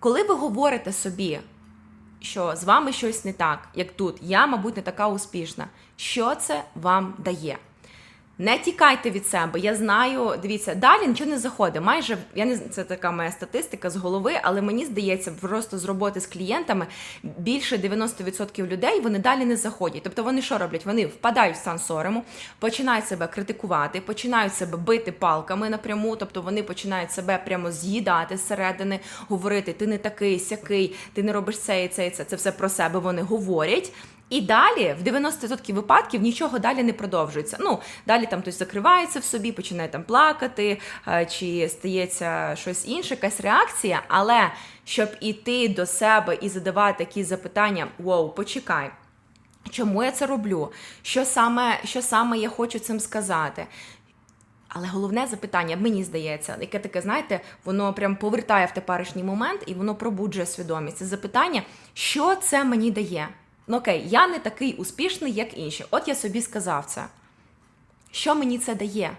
Коли ви говорите собі, що з вами щось не так, як тут, я, мабуть, не така успішна, що це вам дає? Не тікайте від себе. Я знаю, дивіться, далі нічого не заходить. Майже я не це така моя статистика з голови, але мені здається, просто з роботи з клієнтами більше 90% людей вони далі не заходять. Тобто вони що роблять? Вони впадають в стан сорому, починають себе критикувати, починають себе бити палками напряму. Тобто вони починають себе прямо з'їдати зсередини, говорити: ти не такий, сякий, ти не робиш це і це і це. Це все про себе вони говорять. І далі, в 90% випадків, нічого далі не продовжується. Ну, далі там хтось закривається в собі, починає там плакати, е, чи стається щось інше, якась реакція. Але щоб іти до себе і задавати такі запитання: Воу, почекай. Чому я це роблю? Що саме, що саме я хочу цим сказати? Але головне запитання, мені здається, яке таке, знаєте, воно прям повертає в теперішній момент і воно пробуджує свідомість. Це запитання, що це мені дає? Ну окей, я не такий успішний, як інші. От я собі сказав це. Що мені це дає?